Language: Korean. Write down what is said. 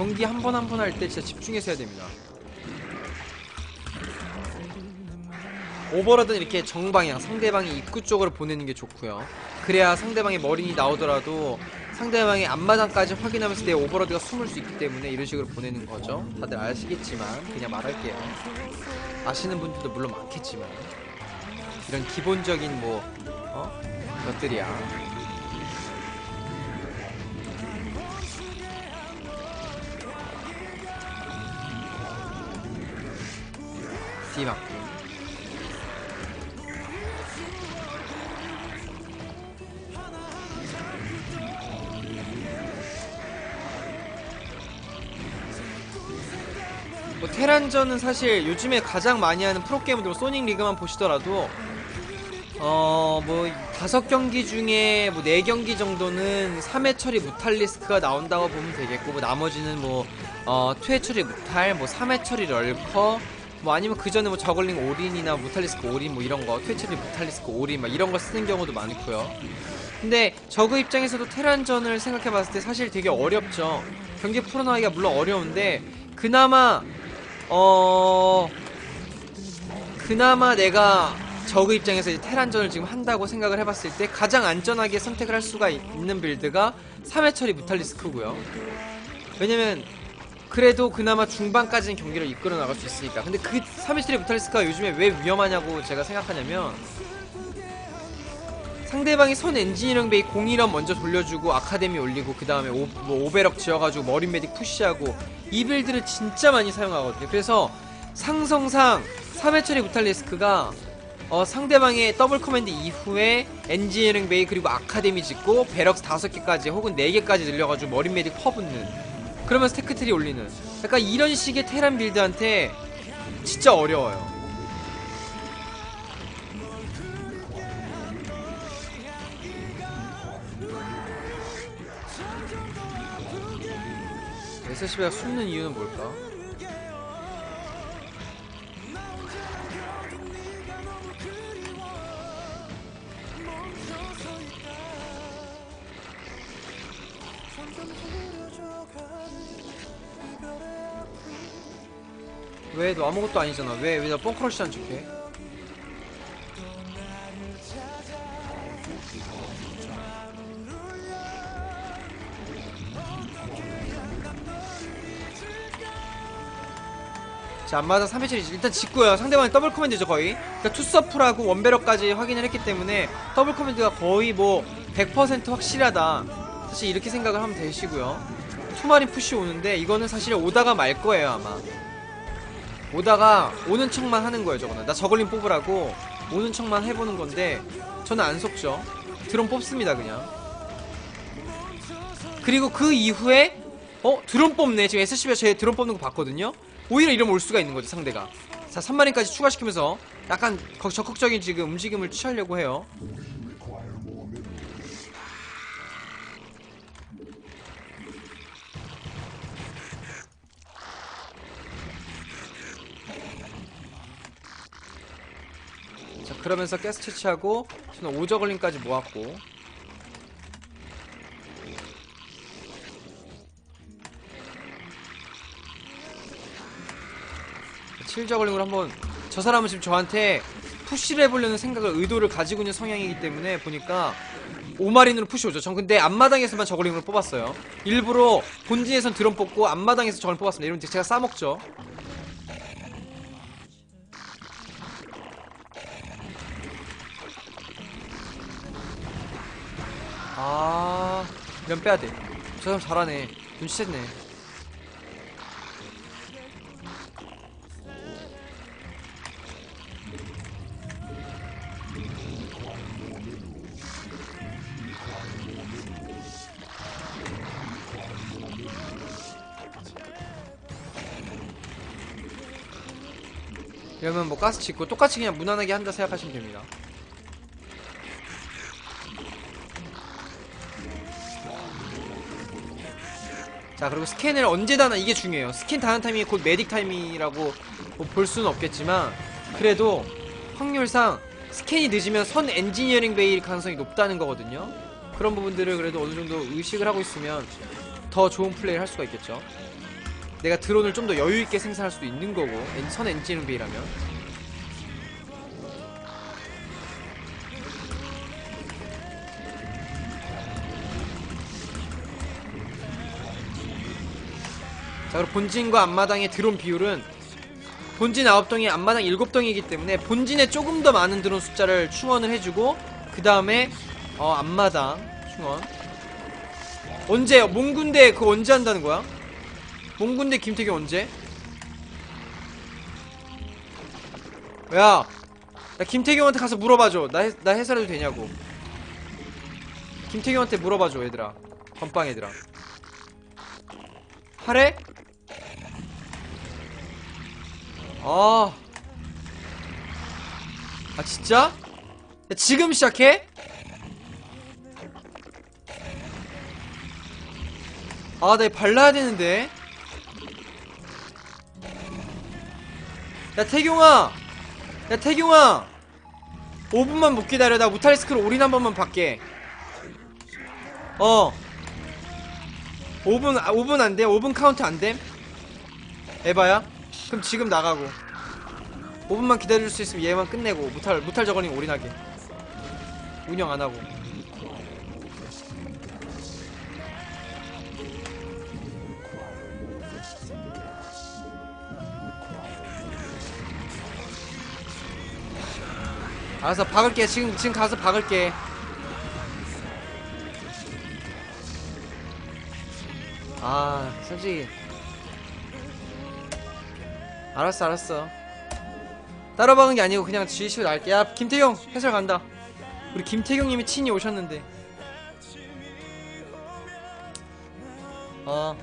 경기 한 번 한 번 할 때 진짜 집중해서 해야 됩니다. 오버로드는 이렇게 정방향 상대방이 입구 쪽으로 보내는 게 좋고요. 그래야 상대방의 머리니 나오더라도 상대방의 앞마당까지 확인하면서 내 오버로드가 숨을 수 있기 때문에 이런 식으로 보내는 거죠. 다들 아시겠지만 그냥 말할게요. 아시는 분들도 물론 많겠지만 이런 기본적인 뭐 어? 것들이야. 맞고 뭐 테란전은 사실 요즘에 가장 많이 하는 프로게이머들 뭐 소닉 리그만 보시더라도 어뭐 다섯 경기 중에 뭐 네 경기 정도는 3회 처리 무탈 리스크가 나온다고 보면 되겠고 뭐 나머지는 뭐어 투회 처리 무탈 뭐 3회 처리 럴커 뭐 아니면 그 전에 뭐 저글링 올인이나 무탈리스크 올인 뭐 이런 거 처리 무탈리스크 올인 막 이런 거 쓰는 경우도 많고요. 근데 저그 입장에서도 테란전을 생각해 봤을 때 사실 되게 어렵죠. 경기 풀어나가기가 물론 어려운데 그나마 어 그나마 내가 저그 입장에서 테란전을 지금 한다고 생각을 해봤을 때 가장 안전하게 선택을 할 수가 있는 빌드가 3회 처리 무탈리스크고요. 왜냐면 그래도 그나마 중반까지는 경기를 이끌어 나갈 수 있으니까. 근데 그 3회 처리 무탈리스크가 요즘에 왜 위험하냐고 제가 생각하냐면 상대방이 손 엔지니어링 베이 01원 먼저 돌려주고 아카데미 올리고 그 다음에 뭐 오베럭 지어가지고 머린 메딕 푸시하고 이 빌드를 진짜 많이 사용하거든요. 그래서 상성상 3회 처리 무탈리스크가 어, 상대방의 더블 커맨드 이후에 엔지니어링 베이 그리고 아카데미 짓고 베럭스 5개까지 혹은 4개까지 늘려가지고 머린 메딕 퍼붓는 그러면서 테크트리 올리는 약간 이런 식의 테란 빌드한테 진짜 어려워요. SCB가 숨는 이유는 뭘까? 왜? 너 아무것도 아니잖아. 왜? 왜나 뻥크러쉬한 척해. 자 안마다 3회처리 일단 짓고요. 상대방이 더블 커맨드죠 거의. 그러니까 투서프라고 원베러까지 확인을 했기 때문에 더블 커맨드가 거의 뭐 100% 확실하다. 사실 이렇게 생각을 하면 되시고요 투마린 푸시 오는데 이거는 사실 오다가 말 거예요 아마. 오다가 오는 척만 하는 거예요 저거는. 나 저걸림 뽑으라고 오는 척만 해보는 건데 저는 안 속죠. 드론 뽑습니다 그냥. 그리고 그 이후에 어? 드론 뽑네. 지금 SCB가 제 드론 뽑는 거 봤거든요? 오히려 이러면 올 수가 있는 거죠 상대가. 자 3마린까지 추가시키면서 약간 거- 적극적인 지금 움직임을 취하려고 해요 그러면서 가스 채취하고 저는 오저글링까지 모았고 칠저글링으로 한번 저 사람은 지금 저한테 푸시를 해보려는 생각을 의도를 가지고 있는 성향이기 때문에 보니까 오마린으로 푸시 오죠. 전 근데 앞마당에서만 저글링으로 뽑았어요. 일부러 본진에선 드론 뽑고 앞마당에서 저걸 뽑았습니다. 이러면 제가 싸먹죠. 아, 면 빼야 돼. 저 사람 잘하네. 눈치챘네. 이러면 뭐 가스 짓고 똑같이 그냥 무난하게 한다 생각하시면 됩니다. 자 그리고 스캔을 언제 다나 이게 중요해요. 스캔 다는 타이밍이 곧 메딕 타이밍이라고 뭐 볼 수는 없겠지만 그래도 확률상 스캔이 늦으면 선 엔지니어링 베일 가능성이 높다는 거거든요. 그런 부분들을 그래도 어느 정도 의식을 하고 있으면 더 좋은 플레이를 할 수가 있겠죠. 내가 드론을 좀 더 여유있게 생산할 수도 있는 거고 엔- 선 엔지니어링 베이라면 자 그리고 본진과 앞마당의 드론 비율은 본진 9덩이 앞마당 7덩이기 때문에 본진에 조금 더 많은 드론 숫자를 충원을 해주고 그 다음에 어 앞마당 충원 언제 몽군대 그거 언제 한다는 거야? 몽군대 김태경 언제? 야, 나 김태경한테 가서 물어봐줘. 나, 해, 나 해설해도 되냐고. 김태경한테 물어봐줘, 얘들아. 건빵 얘들아. 하래? 아. 아, 진짜? 야, 지금 시작해? 아, 나 이거 발라야 되는데. 야, 태경아! 야, 태경아! 5분만 못 기다려. 나 무탈리스크로 올인 한 번만 받게. 어. 5분, 아, 5분 안 돼? 5분 카운트 안 돼? 에바야? 그럼 지금 나가고. 5분만 기다릴 수 있으면 얘만 끝내고, 무탈, 무탈 저거링 올인하게. 운영 안 하고. 알았어 박을게 지금 지금 가서 박을게 아 솔직히 알았어 알았어. 따로 박은 게 아니고 그냥 지시로 날게. 야 김태경 해설 간다. 우리 김태경님이 친히 오셨는데. 어